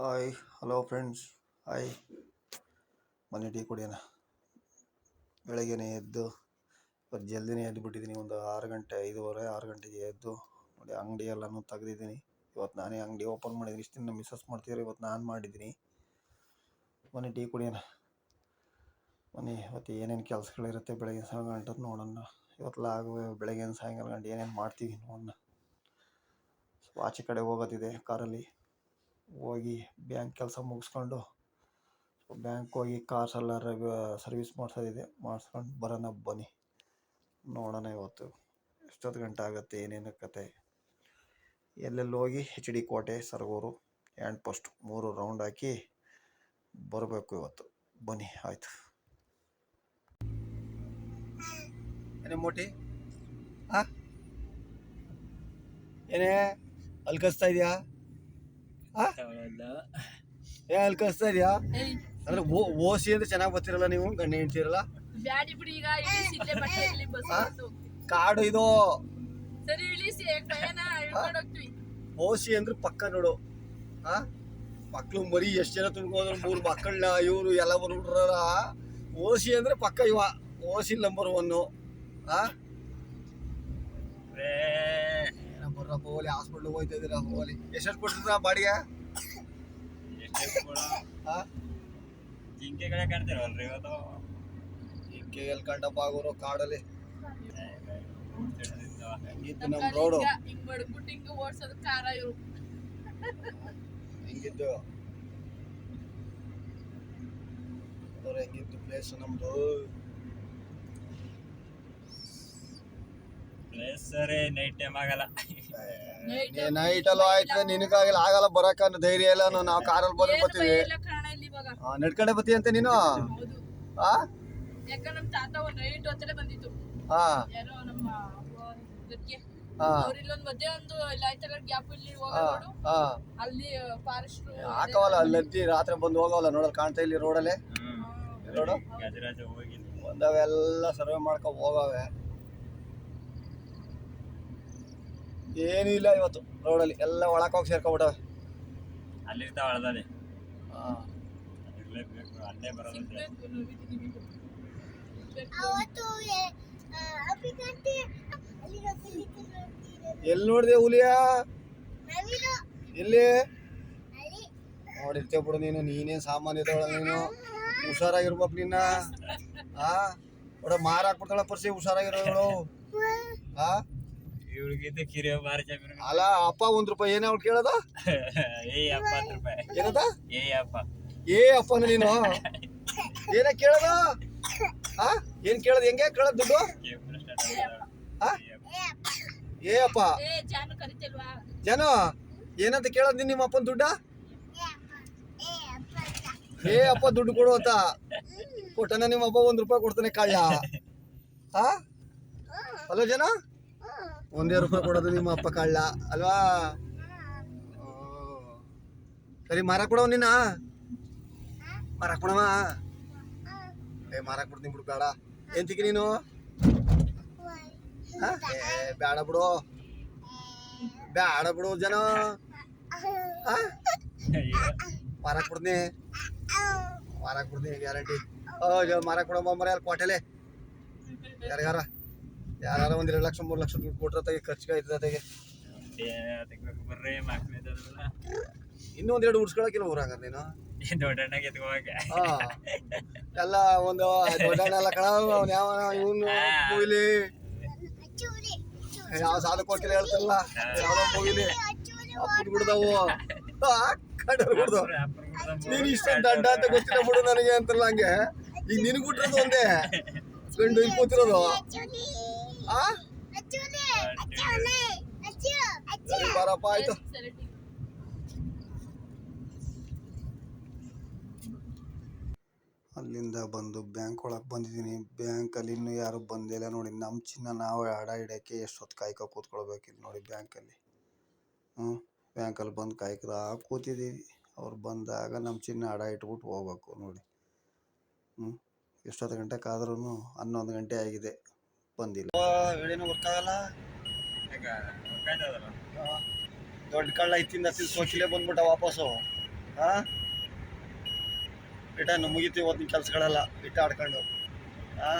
Hi hello friends hi ಮನೆ tea ಕುಡಿಯೋಣ. ಬೆಳಗ್ಗೆನೇ ಎದ್ದು ಇವತ್ತು ಜಲ್ದಿನೇ ಎದ್ದು ಬಿಟ್ಟಿದ್ದೀನಿ ಒಂದು ಆರು ಗಂಟೆ, ಐದೂವರೆ, ಆರು ಗಂಟೆಗೆ ಎದ್ದು, ನೋಡಿ ಅಂಗಡಿ ಎಲ್ಲನೂ ತೆಗ್ದಿದ್ದೀನಿ. ಇವತ್ತು ನಾನೇ ಅಂಗಡಿ ಓಪನ್ ಮಾಡಿದ್ದೀನಿ. ಇಷ್ಟು ದಿನ ಮಿಸ್ಸಸ್ ಮಾಡ್ತಿದ್ರು, ಇವತ್ತು ನಾನು ಮಾಡಿದ್ದೀನಿ. ಮನೆ ಟೀ ಕುಡಿಯೋಣ. ಮನೆ ಇವತ್ತು ಏನೇನು ಕೆಲಸಗಳಿರುತ್ತೆ ಬೆಳಗ್ಗೆ ಸಾಯಂಕಾಲ ಗಂಟೆ ನೋಡೋಣ. ಇವತ್ತು ಲಾಗು ಬೆಳಗ್ಗೆ ಸಾಯಂಕಾಲ ಗಂಟೆ ಏನೇನು ಮಾಡ್ತೀವಿ ನೋಡೋಣ. ಸೊ ಆಚೆ ಕಡೆ ಹೋಗೋದಿದೆ, ಕಾರಲ್ಲಿ. ಹೋಗಿ ಬ್ಯಾಂಕ್ ಕೆಲಸ ಮುಗಿಸ್ಕೊಂಡು ಬ್ಯಾಂಕ್ ಹೋಗಿ ಕಾರ್ಸ್ ಎಲ್ಲ ಸರ್ವಿಸ್ ಮಾಡಿಸೋದಿದೆ. ಮಾಡಿಸ್ಕೊಂಡು ಬರೋಣ ಬನ್ನಿ. ನೋಡೋಣ ಇವತ್ತು ಎಷ್ಟೊತ್ತು ಗಂಟೆ ಆಗುತ್ತೆ, ಏನೇನು ಕತೆ. ಎಲ್ಲೆಲ್ಲಿ ಹೋಗಿ? H D Kote, Sargur and post ಮೂರು ರೌಂಡ್ ಹಾಕಿ ಬರಬೇಕು ಇವತ್ತು. ಬನ್ನಿ, ಆಯಿತು. ಮೋಟಿ ಹಾಂ ಏನೇ? ಅಲ್ಲಿ ಕಸ್ತಾ ಇದೆಯಾ? ಏ ಅಲ್ಲಿ ಕಳಿಸ್ತಾ ಇದೆಯಾ? ಅಂದ್ರೆ ಓಸಿ ಅಂದ್ರೆ ಚೆನ್ನಾಗಿ ಬರ್ತಿರಲ್ಲ ನೀವು ಗಂಡ ಹೆಂಡ್ತಿರಲ್ಲ ಬ್ಯಾಡಿ ಬಿಡಿ ಈಗ ಇಳಿಸಿ ಇಲ್ಲೇ ಬಟ್ಟೆ ಇಲ್ಲಿ ಬಸ್ ಆ? ಬಂತು. ಕಾಡು ಇದು. ಸರಿ ಇಳಿಸಿ ಕೈಯನ್ನ ಹಿಡ್ಕೊಂಡು ಹೋಗ್ತೀವಿ. ಓಸಿ ಅಂದ್ರೆ ಪಕ್ಕ ನೋಡು. ಆ? ಮಕ್ಳು ಮರಿ ಎಷ್ಟು ಜನ ತುಂಬ್ಕೋದ್ರು ಮೂರು ಮಕ್ಕಳನ್ನ ಇವರು ಎಲ್ಲ ಬಂದ್ಬಿಟ್ರಲ್ಲ ಓಸಿ ಅಂದ್ರೆ ಪಕ್ಕ ಇವ. ಓಸಿ ನಂಬರ್ ಒನ್ನು ಆ? ಬರ್ರಪ್ಪ ಹೋಲಿ ಹಾಸ್ಪಿಟ್ಲಿಗೆ ಹೋಯ್ತಾ ಇದೀರ ಹೋಲಿ ಎಷ್ಟೆಷ್ಟು ಕೊಟ್ಟಿದ್ರ ಬಾಡಿಗೆ? ಜಿಂಕೆಗಳ ಕಡೆ? ಕಾಣ್ತಿರಲ್ರಿ ಇವತ್ತು? ಎಲ್ಲಿ ಕಂಡಪ್ಪ ಆಗೋರು ಕಾಡಲ್ಲಿ. ಹಿಂಗಿತ್ತು ನಮ್ ನಮ್ಮ ರೋಡು? ಹಿಂಗ ಹಿಂಗ್ ಬಡ್ಬಿಟ್ಟು ಹಿಂಗ ಓಡ್ಸೋದು ಕಾರ ಇವ್ರು. ಹೆಂಗಿದ್ದು ಅವ್ರು ಹೆಂಗಿತ್ತು ಪ್ಲೇಸ್ ನಮ್ದು? ಪ್ಲೇಸ್ ಸರಿ ನೈಟ್ ಟೈಮ್ ಆಗಲ್ಲ. ನೈಟ್ ಅಲ್ಲೂ ಆಯ್ತು ನಿನಗಾಗಲ್ಲ ಆಗಲ್ಲ ಬರಕ ಅನ್ನೋ ಧೈರ್ಯ ಇಲ್ಲ ನಾವು ಕಾರಲ್ಲಿ ಬಂದ್ರೆ ಏನು ಬರ್ತೀವಿ. ಕಾರಣ ಇಲ್ಲಿ ಇವಾಗ? ಆ, ನಡ್ಕೊಂಡೆ ಬತ್ತಿ ಅಂತ ನೀನು? ಆ? ಬಂದಿತ್ತು. ಹಾ ಯಾರೋ ನಮ್ಮ ಗದ್ಗೆ ಹಾ ಅವ್ರ ಇಲ್ಲೊಂದ್ ಮಧ್ಯೆ ಒಂದು ಇಲ್ಲ ಆಯ್ತಲ್ಲ ಗ್ಯಾಪ್ ಇಲ್ಲಿ ಹೋಗೋ ಹಾ ರೋಡು ಹಾ ಅಲ್ಲಿ ಫಾರೆಸ್ಟ್ ಹಾಕವಲ್ಲ ಅಲ್ಲದ್ದಿ ರಾತ್ರಿ ಬಂದು ಹೋಗವಲ್ಲ ನೋಡಲ್ ಕಾಣ್ತಾ ಇಲ್ಲಿ ರೋಡಲ್ಲಿ ನೋಡು. ಬಂದವೆಲ್ಲ ಸರ್ವೆ ಮಾಡ್ಕೊ ಹೋಗವೆ. ಏನೂ ಇಲ್ಲ ಇವತ್ತು ರೋಡಲ್ಲಿ ಎಲ್ಲ ಒಳಕ್ಕೆ ಹೋಗಿ ಸೇರ್ಕೊಬಿಟ್ಟವೆ ಅಲ್ಲಿರ್ತಾವ ಹಾ. ಇರ್ಲೇಬೇಕು ಅಲ್ಲೇ ಬರೋದು ಅಲ್ಲಿಗೆ ಎಲ್ಲಿ ನೋಡಿದೆ ಹುಲಿಯ? ನವಿಲು. ಎಲ್ಲಿ? ಅಲ್ಲಿ. ನೋಡಿರ್ತೇವ್ ಬಿಡು ನೀನು ನೀನೇನ್ ಸಾಮಾನ್ಯ ಇದ್ದವಳ ನೀನು. ಹುಷಾರಾಗಿರ್ಬೇಕು ನಿನ್ನ. ಹಾ ನೋಡ ಮಾರಾಕ್ಬಿಡ್ತಾಳ ಪರ್ಸಿ ಹುಷಾರಾಗಿರೋಳು. ಆ? ಇವಳಿಗಿದ್ದ ಕಿರಿಯ ಬಾರಿ ಜಮೀನು ಅಲ್ಲ ಅಪ್ಪ ಒಂದ್ ರೂಪಾಯಿ ಏನ ಅವ್ಳು ಕೇಳದ? ಏ ಎಪ್ಪತ್ತು ರೂಪಾಯಿ. ಏನದ? ಏ ಅಪ್ಪ. ಏ ಅಪ್ಪನ ನೀನು? ಏನ ಕೇಳದ? ಆ? ಏನ್ ಕೇಳದ್? ಹೆಂಗೆ ಕೇಳದ್ ದುಡ್ಡು? ಏ ಅಪ್ಪ. ಏ ಅಪ್ಪ. ಏ ಜಾನು ಕರಿತಿಲ್ವಾ? ಜನ ಏನಂತ ಕೇಳದ್ ನೀನ್ ನಿಮ್ಮ ಅಪ್ಪನ ದುಡ್ಡ? ಏ ಅಪ್ಪ ಏ ಅಪ್ಪ ದುಡ್ಡು ಕೊಡು ಅಂತ. ಕೊಟ್ಟನ ನಿಮ್ಮ ಅಪ್ಪ ಒಂದ್ ರೂಪಾಯಿ ಕೊಡ್ತಾನೆ ಕಳ್ಳ ಹಾ ಹಲೋ ಜನ? ಒಂದೇ ರೂಪಾಯಿ ಕೊಡೋದು ನಿಮ್ಮ ಅಪ್ಪ ಕಳ್ಳ, ಅಲ್ವಾ? ಸರಿ ಮಾರಕ್ ಕೊಡವ ನಿನ್ನ? ಮಾರಕ್ ಕೊಡವ? ಏ ಮಾರಕ್ ಬಿಡ್ತೀನಿ ಬಿಡು, ಬೇಡ. ಎಂತಿಗೆ ನೀನು? ಆ? ಏ, ಬೇಡ ಬಿಡು. ಬೇಡ ಬಿಡು, ಜನ. ಮಾರಕ್ ಬಿಡ್ತೀನಿ ಮಾರಕ್ ಬಿಡ್ತೀನಿ ಗ್ಯಾರಂಟಿ. ಮಾರಕ್ ಬಿಡಮ್ಮ ಮರ ಅಲ್ಲಿ ಕೋಟೆಲೆ. ಯಾರಿಗಾರ ಯಾರ ಒಂದ್ ಎರಡು ಲಕ್ಷ ಮೂರು ಲಕ್ಷ ದುಡ್ಡು ಕೊಟ್ರ ತೆಗೆ ಖರ್ಚಿಗೆ ಆಯ್ತದ ತೆಗೆ. ಇನ್ನೂ ಒಂದ್ ಎರಡು ಉಡ್ಸ್ಕೊಳಕಿಲ್ಲ ಊರಾಗ ನೀನು ಎಲ್ಲ ಒಂದು ದೊಡ್ಡಣ್ಣ ಎಲ್ಲ ಕಣ ಅವ್ನು ಯಾವ ಇವನು ಮೂವಿಲಿ ಯಾವ ಸಾಲ ಕೊಟ್ಟಿಲ್ಲ ಹೇಳ್ತಿಲ್ಲ. ಯಾವ್ದೋ ಮೂವಿಲಿ ಅಪ್ಪನ್ ಬಿಡ್ದವು. ಕಡರ್ ಬಿಡ್ದು ನೀನು ಇಷ್ಟೊಂದು ದಂಡ ಅಂತ ಗೊತ್ತಿಲ್ಲ ಬಿಡು ನನಗೆ ಅಂತಲ್ಲ ಹಂಗೆ. ಈಗ ನಿನಗೆ ಬಿಟ್ಟಿರೋದು ಒಂದೇ. ಗಂಡು ಕೂತಿರೋದು. ಬಾರಪ್ಪ ಆಯ್ತು. ಅಲ್ಲಿಂದ ಬಂದು ಬ್ಯಾಂಕ್ ಒಳಗೆ ಬಂದಿದ್ದೀನಿ. ಬ್ಯಾಂಕಲ್ಲಿ ಇನ್ನೂ ಯಾರು ಬಂದಿಲ್ಲ ನೋಡಿ. ನಮ್ಮ ಚಿನ್ನ ನಾವು ಅಡ ಇಡೋಕ್ಕೆ ಎಷ್ಟೊತ್ತು ಕಾಯ್ಕೊ ಕೂತ್ಕೊಳ್ಬೇಕಿತ್ತು ನೋಡಿ ಬ್ಯಾಂಕಲ್ಲಿ. ಹ್ಞೂ ಬ್ಯಾಂಕಲ್ಲಿ ಬಂದು ಕಾಯ್ಕದ ಕೂತಿದ್ದೀವಿ. ಅವ್ರು ಬಂದಾಗ ನಮ್ಮ ಚಿನ್ನ ಅಡ ಇಟ್ಬಿಟ್ಟು ಹೋಗ್ಬೇಕು ನೋಡಿ. ಹ್ಞೂ ಎಷ್ಟೊತ್ತು ಗಂಟೆ ಕಾದ್ರೂ ಹನ್ನೊಂದು ಗಂಟೆ ಆಗಿದೆ. ಬಂದಿಲ್ಲ. ವರ್ಕ್ ಆಗಲ್ಲ ದೊಡ್ಡ ಕಳ್ಳ ಇತ್ತಿಂದ ಸೋಚಿಲೆ ಸೋಕಿಲೆ ಬಂದ್ಬಿಟ್ಟ ವಾಪಸ್ಸು. ಹಾ ರಿಟರ್ನ್ ಮುಗಿತು ಇವತ್ತಿನ ಕೆಲಸಗಳೆಲ್ಲ ಇಟ್ಟ ಆಡ್ಕೊಂಡು. ಹಾ